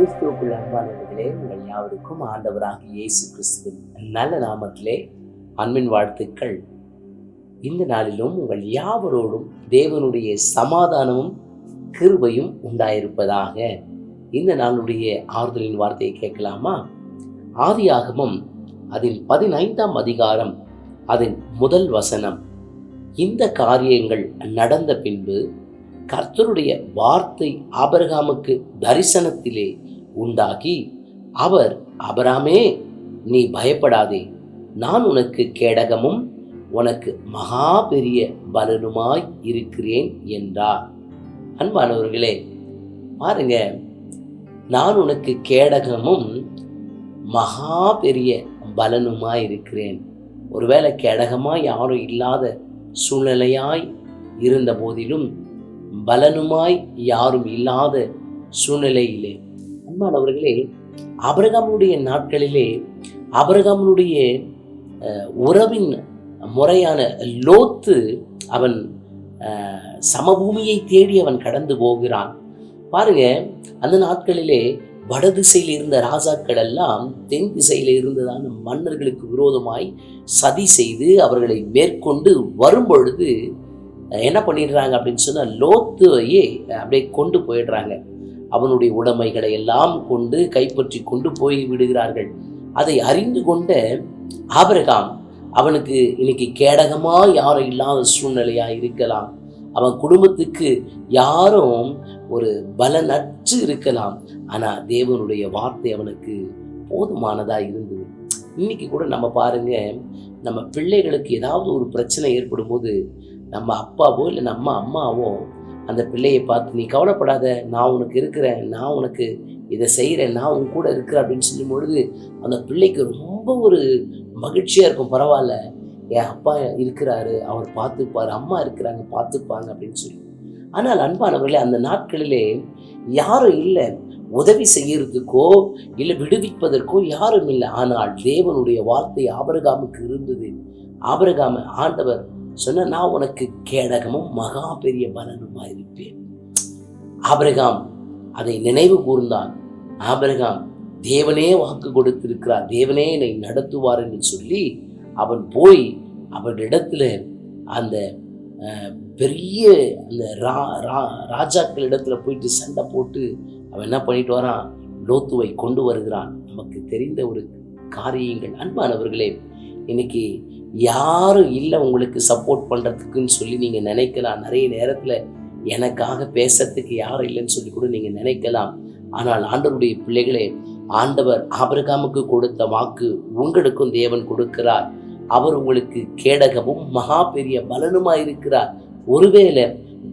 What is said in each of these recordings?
கிறிஸ்துவுக்குள் அன்பானவர்களே உங்கள் யாவருக்கும் ஆண்டவராக இயேசு கிறிஸ்துவின் நல்ல நாமத்திலே அன்பின் வாழ்த்துக்கள். இந்த நாளிலும் உங்கள் யாவரோடும் தேவனுடைய சமாதானமும் கிருபையும் உண்டாயிருப்பதாக இந்த நாளுடைய ஆறுதலின் வார்த்தையை கேட்கலாமா? ஆதியாகமம் அதன் பதினைந்தாம் அதிகாரம் அதன் முதல் வசனம். இந்த காரியங்கள் நடந்த பின்பு கர்த்தருடைய வார்த்தை ஆபரகாமுக்கு தரிசனத்திலே உண்டாகி அவர் அபராமே நீ பயப்படாதே. நான் உனக்கு கேடகமும் உனக்கு மகா பெரிய பலனுமாய் இருக்கிறேன் என்றார். அன்பானவர்களே பாருங்க. நான் உனக்கு கேடகமும் மகா பெரிய பலனுமாய் இருக்கிறேன். ஒருவேளை கேடகமாய் யாரும் இல்லாத சூழ்நிலையாய் இருந்த போதிலும் பலனுமாய் யாரும் இல்லாத சூழ்நிலையிலே. அம்மானவர்களே அபரகமனுடைய நாட்களிலே அபரகமனுடைய உறவின் முறையான லோத்து அவன் சமபூமியை தேடி அவன் கடந்து போகிறான். பாருங்க அந்த நாட்களிலே வடதிசையில் இருந்த ராஜாக்கள் எல்லாம் தென் திசையில் இருந்ததான மன்னர்களுக்கு விரோதமாய் சதி செய்து அவர்களை மேற்கொண்டு வரும்பொழுது பொழுது என்ன பண்ணிடுறாங்க அப்படின்னு சொன்னால் லோத்துவையே அப்படியே கொண்டு போயிடுறாங்க. அவனுடைய உடைமைகளை எல்லாம் கொண்டு கைப்பற்றி கொண்டு போய் விடுகிறார்கள். அதை அறிந்து கொண்ட ஆபிரகாம் அவனுக்கு இன்னைக்கு கேடகமாக யாரும் இல்லாத சூழ்நிலையாக இருக்கலாம். அவன் குடும்பத்துக்கு யாரும் ஒரு பலனற்று இருக்கலாம். ஆனால் தேவனுடைய வார்த்தை அவனுக்கு போதுமானதாக இருந்தது. இன்னைக்கு கூட நம்ம பாருங்க நம்ம பிள்ளைகளுக்கு ஏதாவது ஒரு பிரச்சனை ஏற்படும் போது நம்ம அப்பாவோ இல்லை நம்ம அம்மாவோ அந்த பிள்ளையை பார்த்து நீ கவலைப்படாத நான் உனக்கு இருக்கிறேன் நான் உனக்கு இதை செய்கிறேன் நான் உன் கூட இருக்கிறேன் அப்படின்னு சொல்லும் பொழுது அந்த பிள்ளைக்கு ரொம்ப ஒரு மகிழ்ச்சியாக இருக்கும். பரவாயில்ல என் அப்பா இருக்கிறாரு அவர் பார்த்துப்பார் அம்மா இருக்கிறாங்க பார்த்துப்பாங்க அப்படின்னு சொல்லி. ஆனால் அன்பானவர்களே அந்த நாட்களிலே யாரும் இல்லை. உதவி செய்யறதுக்கோ இல்லை விடுவிப்பதற்கோ யாரும் இல்லை. ஆனால் தேவனுடைய வார்த்தை ஆபரகாமுக்கு இருந்தது. ஆபரகாம ஆண்டவர் சொன்ன நான் உனக்கு கேடகமும் மகா பெரிய பலனுமா இருப்பேன். ஆபிரகாம் அதை நினைவு கூர்ந்தான் ஆபிரகாம் தேவனே வாக்கு கொடுத்திருக்கிறார். தேவனே என்னை நடத்துவார் என்று சொல்லி அவன் போய் அவனிடத்துல அந்த பெரிய அந்த ரா ரா ராஜாக்கள் இடத்துல போயிட்டு சண்டை போட்டு அவன் என்ன பண்ணிட்டு வரான்? லோத்துவை கொண்டு வருகிறான். நமக்கு தெரிந்த ஒரு காரியங்கள். அன்பானவர்களே இன்னைக்கு யாரும் இல்லை உங்களுக்கு சப்போர்ட் பண்ணுறதுக்குன்னு சொல்லி நீங்கள் நினைக்கலாம். நிறைய நேரத்தில் எனக்காக பேசுறதுக்கு யாரும் இல்லைன்னு சொல்லி கூட நீங்கள் நினைக்கலாம். ஆனால் ஆண்டவருடைய பிள்ளைகளே ஆண்டவர் ஆபிரகாமுக்கு கொடுத்த வாக்கு உங்களுக்கும் தேவன் கொடுக்கிறார். அவர் உங்களுக்கு கேடகமும் மகா பெரிய பலனுமாக இருக்கிறார். ஒருவேளை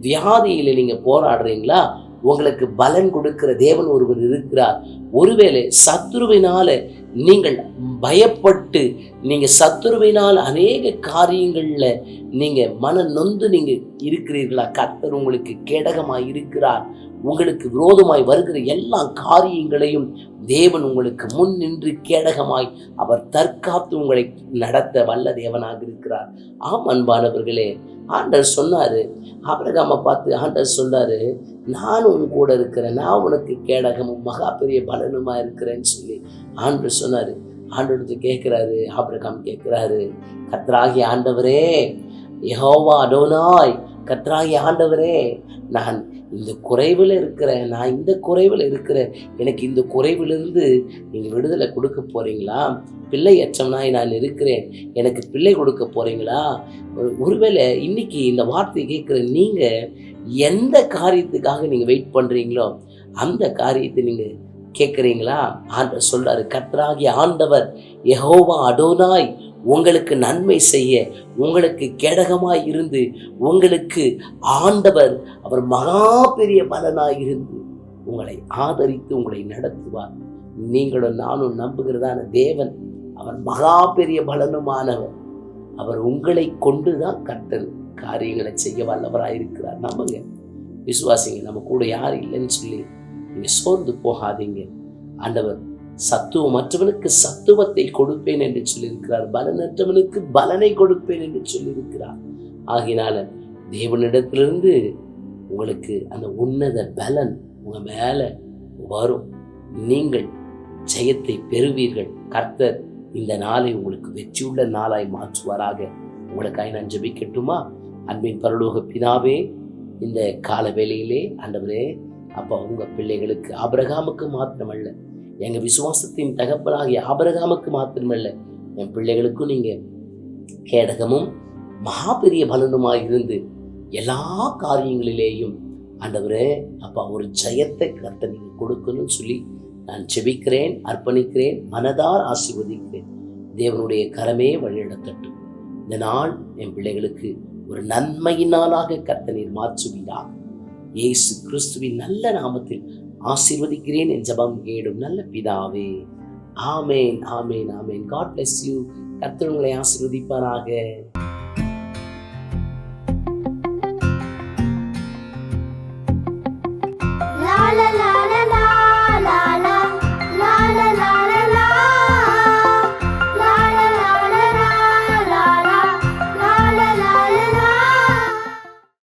வியாதியில் நீங்கள் போராடுறீங்களா? உங்களுக்கு பலன் கொடுக்கிற தேவன் ஒருவர் இருக்கிறார். ஒருவேளை சத்ருவினால நீங்கள் பயப்பட்டு நீங்கள் சத்துருவினால் அநேக காரியங்களில் நீங்கள் மன நொந்து நீங்கள் இருக்கிறீர்களா? கர்த்தர் உங்களுக்கு கேடகமாக இருக்கிறார் உங்களுக்கு விரோதமாய் வருகிற எல்லா காரியங்களையும் தேவன் உங்களுக்கு முன் நின்று கேடகமாய் அவர் தற்காத்து உங்களை நடத்த வல்ல தேவனாக இருக்கிறார். ஆம் அன்பானவர்களே ஆண்டர் சொன்னாரு அபிரகாம பார்த்து ஆண்டர் சொன்னாரு நானும் உன் கூட இருக்கிறேன் நான் உனக்கு கேடகமும் மகா பெரிய பலனுமா இருக்கிறேன்னு சொல்லி ஆண்டர் சொன்னாரு. ஆண்டவருக்கு கேட்கிறாரு ஆபிரகாம் கேட்கிறாரு கத்ராகி ஆண்டவரே யஹோவா அடோனாய் கத்ராகி ஆண்டவரே நான் இந்த குறைவில் இருக்கிறேன் நான் இந்த குறைவில் இருக்கிறேன். எனக்கு இந்த குறைவிலிருந்து நீங்கள் விடுதலை கொடுக்க போகிறீங்களா பிள்ளை அச்சம்னாய் நான் இருக்கிறேன். எனக்கு பிள்ளை கொடுக்க போகிறீங்களா ஒருவேளை இன்னைக்கு இந்த வார்த்தை கேட்குற நீங்கள் எந்த காரியத்துக்காக நீங்கள் வெயிட் பண்ணுறீங்களோ அந்த காரியத்தை நீங்கள் கேட்குறீங்களா? ஆண்ட சொல்கிறாரு கத்ராகி ஆண்டவர் எஹோவா அடோனாய் உங்களுக்கு நன்மை செய்ய உங்களுக்கு கேடகமாக இருந்து உங்களுக்கு ஆண்டவர் அவர் மகா பெரிய பலனாக இருந்து உங்களை ஆதரித்து உங்களை நடத்துவார். நீங்களும் நானும் நம்புகிறதான தேவன் அவர் மகா பெரிய பலனுமானவர். அவர் உங்களை கொண்டு தான் கர்த்தர் காரியங்களை செய்ய வல்லவராக இருக்கிறார். நம்புங்க. விசுவாசிங்க நம்ம கூட யாரும் இல்லைன்னு சொல்லி நீங்கள் சோர்ந்து போகாதீங்க. ஆண்டவர் சத்துவமற்றவனுக்கு சத்துவத்தை கொடுப்பேன் என்று சொல்லியிருக்கிறார். பலனற்றவனுக்கு பலனை கொடுப்பேன் என்று சொல்லியிருக்கிறார். ஆகினால தேவனிடத்திலிருந்து உங்களுக்கு அந்த உன்னத பலன் உங்க மேல வரும். நீங்கள் ஜெயத்தை பெறுவீர்கள். கர்த்தர் இந்த நாளை உங்களுக்கு வெற்றியுள்ள நாளாய் மாற்றுவாராக. உங்களுக்காக நான் ஜபிக்கட்டுமா? அன்பின் பரலோக பிதாவே இந்த கால வேலையிலே ஆண்டவரே அப்பா உங்கள் பிள்ளைகளுக்கு அபிரகாமுக்கு மாத்திரமல்ல எங்கள் விசுவாசத்தின் தகப்பனாகிய ஆபரகாமுக்கு மாத்திரமல்ல என் பிள்ளைகளுக்கும் நீங்கள் கேடகமும் மகா பெரிய பலனுமாய் இருந்து எல்லா காரியங்களிலேயும் ஆண்டவரே அப்பா ஒரு ஜெயத்தை கர்த்தர் நீங்கள் கொடுக்கணும்னு சொல்லி நான் செபிக்கிறேன் அர்ப்பணிக்கிறேன் மனதார் ஆசிர்வதிக்கிறேன். தேவனுடைய கரமே வழிநடத்தட்டும். இந்த நாள் என் பிள்ளைகளுக்கு ஒரு நன்மையினாலாக கர்த்தனை கர்த்தனீர் மாற்றுவீராக. இயேசு கிறிஸ்துவின் நல்ல நாமத்தில் ஆசீர்வதிக்கிறேன் என் ஜபம் கேடும். நல்ல பிதாவே ஆமேன் ஆமேன் ஆமேன். காட் பிளஸ் யூ கர்த்தர் உங்களை ஆசீர்வதிப்பாராக.